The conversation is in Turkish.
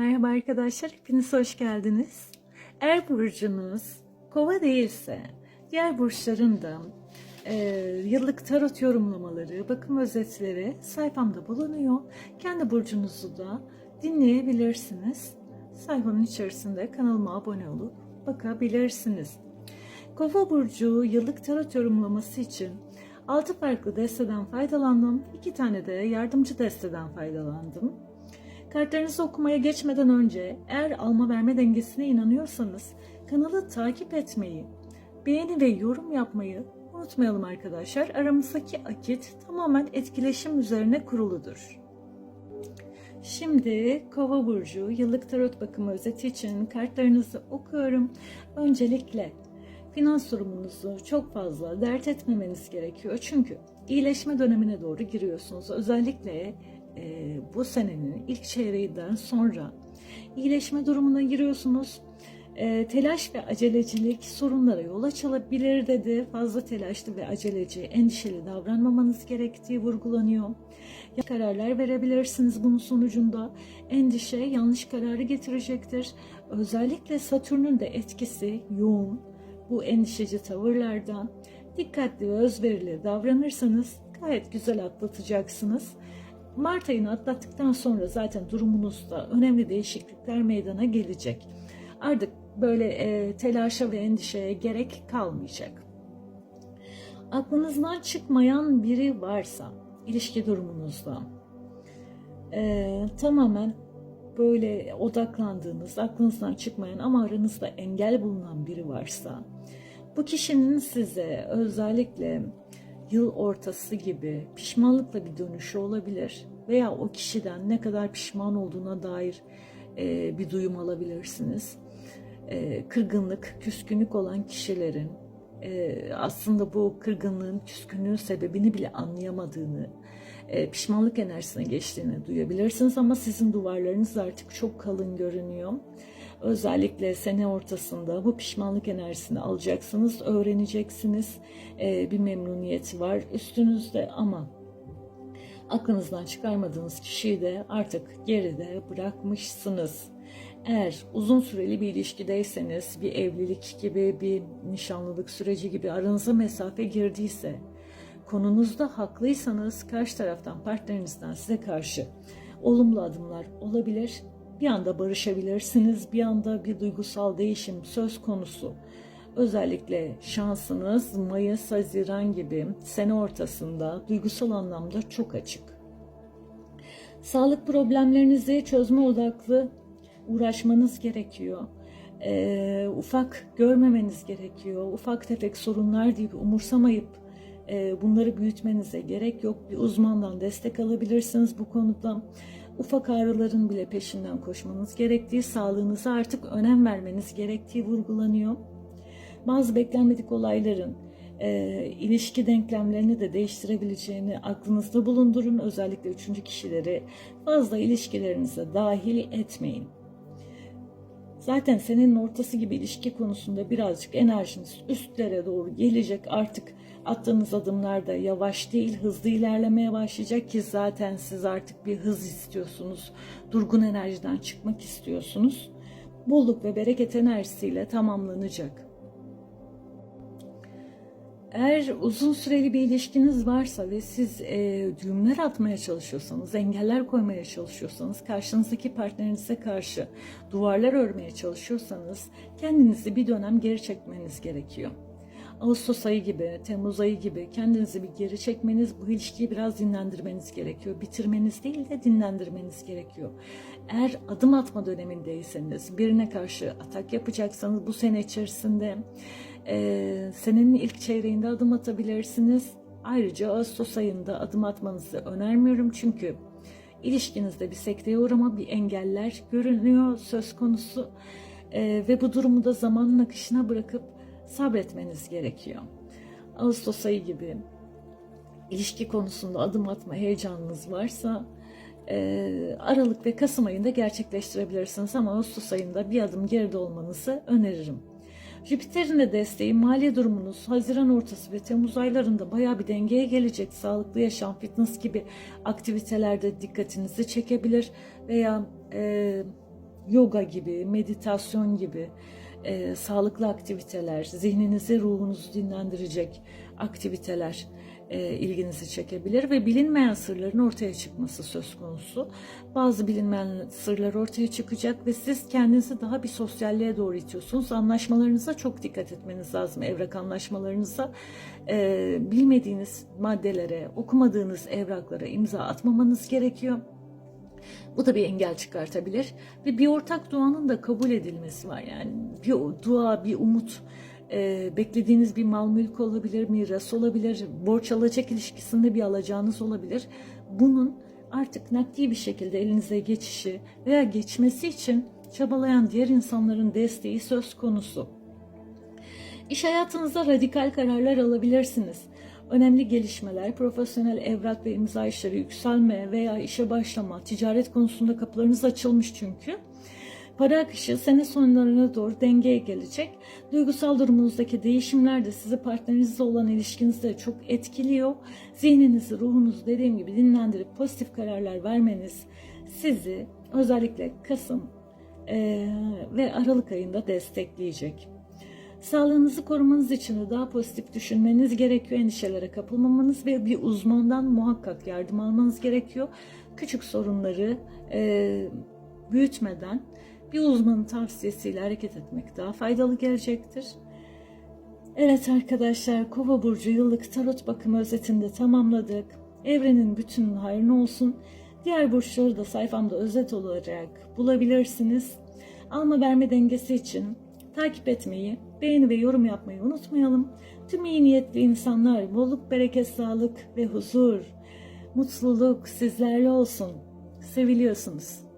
Merhaba arkadaşlar, hepiniz hoş geldiniz. Eğer burcunuz kova değilse, diğer burçların da e, yıllık tarot yorumlamaları, bakım özetleri sayfamda bulunuyor. Kendi burcunuzu da dinleyebilirsiniz. Sayfanın içerisinde kanalıma abone olup bakabilirsiniz. Kova burcu yıllık tarot yorumlaması için 6 farklı desteden faydalandım. 2 tane de yardımcı desteden faydalandım. Kartlarınızı okumaya geçmeden önce eğer alma verme dengesine inanıyorsanız kanalı takip etmeyi, beğeni ve yorum yapmayı unutmayalım arkadaşlar. Aramızdaki akit tamamen etkileşim üzerine kuruludur. Şimdi Kova burcu yıllık tarot bakımı özeti için kartlarınızı okuyorum. Öncelikle finans durumunuzu çok fazla dert etmemeniz gerekiyor. Çünkü iyileşme dönemine doğru giriyorsunuz. Özellikle e, bu senenin ilk çeyreğinden sonra iyileşme durumuna giriyorsunuz. E, telaş ve acelecilik sorunlara yol açabilir dedi. Fazla telaşlı ve aceleci, endişeli davranmamanız gerektiği vurgulanıyor. Ya kararlar verebilirsiniz bunun sonucunda. Endişe yanlış kararı getirecektir. Özellikle Satürn'ün de etkisi yoğun bu endişeci tavırlardan dikkatli ve özverili davranırsanız gayet güzel atlatacaksınız. Mart ayını atlattıktan sonra zaten durumunuzda önemli değişiklikler meydana gelecek. Artık böyle e, telaşa ve endişeye gerek kalmayacak. Aklınızdan çıkmayan biri varsa ilişki durumunuzda e, tamamen böyle odaklandığınız, aklınızdan çıkmayan ama aranızda engel bulunan biri varsa bu kişinin size özellikle yıl ortası gibi pişmanlıkla bir dönüşü olabilir veya o kişiden ne kadar pişman olduğuna dair e, bir duyum alabilirsiniz. E, kırgınlık, küskünlük olan kişilerin e, aslında bu kırgınlığın, küskünlüğün sebebini bile anlayamadığını, e, pişmanlık enerjisine geçtiğini duyabilirsiniz ama sizin duvarlarınız artık çok kalın görünüyor. Özellikle sene ortasında bu pişmanlık enerjisini alacaksınız, öğreneceksiniz. E, bir memnuniyet var üstünüzde ama aklınızdan çıkarmadığınız kişiyi de artık geride bırakmışsınız. Eğer uzun süreli bir ilişkideyseniz, bir evlilik gibi, bir nişanlılık süreci gibi aranıza mesafe girdiyse, konunuzda haklıysanız karşı taraftan partnerinizden size karşı olumlu adımlar olabilir. Bir anda barışabilirsiniz, bir anda bir duygusal değişim söz konusu. Özellikle şansınız Mayıs, Haziran gibi sene ortasında duygusal anlamda çok açık. Sağlık problemlerinizi çözme odaklı uğraşmanız gerekiyor. Ee, ufak görmemeniz gerekiyor. Ufak tefek sorunlar deyip umursamayıp e, bunları büyütmenize gerek yok. Bir uzmandan destek alabilirsiniz bu konuda. Ufak ağrıların bile peşinden koşmanız gerektiği, sağlığınıza artık önem vermeniz gerektiği vurgulanıyor. Bazı beklenmedik olayların e, ilişki denklemlerini de değiştirebileceğini aklınızda bulundurun. Özellikle üçüncü kişileri fazla ilişkilerinize dahil etmeyin. Zaten senenin ortası gibi ilişki konusunda birazcık enerjiniz üstlere doğru gelecek. Artık attığınız adımlar da yavaş değil hızlı ilerlemeye başlayacak ki zaten siz artık bir hız istiyorsunuz. Durgun enerjiden çıkmak istiyorsunuz. Bolluk ve bereket enerjisiyle tamamlanacak. Eğer uzun süreli bir ilişkiniz varsa ve siz e, düğümler atmaya çalışıyorsanız, engeller koymaya çalışıyorsanız, karşınızdaki partnerinize karşı duvarlar örmeye çalışıyorsanız kendinizi bir dönem geri çekmeniz gerekiyor. Ağustos ayı gibi, Temmuz ayı gibi kendinizi bir geri çekmeniz, bu ilişkiyi biraz dinlendirmeniz gerekiyor. Bitirmeniz değil de dinlendirmeniz gerekiyor. Eğer adım atma dönemindeyseniz, birine karşı atak yapacaksanız bu sene içerisinde e, senenin ilk çeyreğinde adım atabilirsiniz. Ayrıca Ağustos ayında adım atmanızı önermiyorum çünkü ilişkinizde bir sekteye uğrama, bir engeller görünüyor söz konusu e, ve bu durumu da zamanın akışına bırakıp sabretmeniz gerekiyor. Ağustos ayı gibi ilişki konusunda adım atma heyecanınız varsa e, Aralık ve Kasım ayında gerçekleştirebilirsiniz ama Ağustos ayında bir adım geride olmanızı öneririm. Jüpiter'in de desteği mali durumunuz Haziran ortası ve Temmuz aylarında baya bir dengeye gelecek. Sağlıklı yaşam, fitness gibi aktivitelerde dikkatinizi çekebilir veya e, yoga gibi, meditasyon gibi e, sağlıklı aktiviteler, zihninizi, ruhunuzu dinlendirecek aktiviteler ilginizi çekebilir ve bilinmeyen sırların ortaya çıkması söz konusu. Bazı bilinmeyen sırlar ortaya çıkacak ve siz kendinizi daha bir sosyalliğe doğru itiyorsunuz. Anlaşmalarınıza çok dikkat etmeniz lazım. Evrak anlaşmalarınıza e, bilmediğiniz maddelere, okumadığınız evraklara imza atmamanız gerekiyor. Bu da bir engel çıkartabilir ve bir ortak duanın da kabul edilmesi var. Yani bir dua, bir umut, e, beklediğiniz bir mal mülk olabilir, miras olabilir, borç alacak ilişkisinde bir alacağınız olabilir. Bunun artık nakdi bir şekilde elinize geçişi veya geçmesi için çabalayan diğer insanların desteği söz konusu. İş hayatınızda radikal kararlar alabilirsiniz. Önemli gelişmeler, profesyonel evrak ve imza işleri yükselme veya işe başlama, ticaret konusunda kapılarınız açılmış çünkü. Para akışı sene sonlarına doğru dengeye gelecek. Duygusal durumunuzdaki değişimler de sizi partnerinizle olan ilişkinizde çok etkiliyor. Zihninizi, ruhunuzu dediğim gibi dinlendirip pozitif kararlar vermeniz sizi özellikle Kasım eee, ve Aralık ayında destekleyecek. Sağlığınızı korumanız için de daha pozitif düşünmeniz gerekiyor. Endişelere kapılmamanız ve bir uzmandan muhakkak yardım almanız gerekiyor. Küçük sorunları e, büyütmeden bir uzmanın tavsiyesiyle hareket etmek daha faydalı gelecektir. Evet arkadaşlar Kova burcu yıllık tarot bakımı özetinde tamamladık. Evrenin bütün hayrına olsun. Diğer burçları da sayfamda özet olarak bulabilirsiniz. Alma verme dengesi için takip etmeyi, beğeni ve yorum yapmayı unutmayalım. Tüm iyi niyetli insanlar bolluk, bereket, sağlık ve huzur, mutluluk sizlerle olsun. Seviliyorsunuz.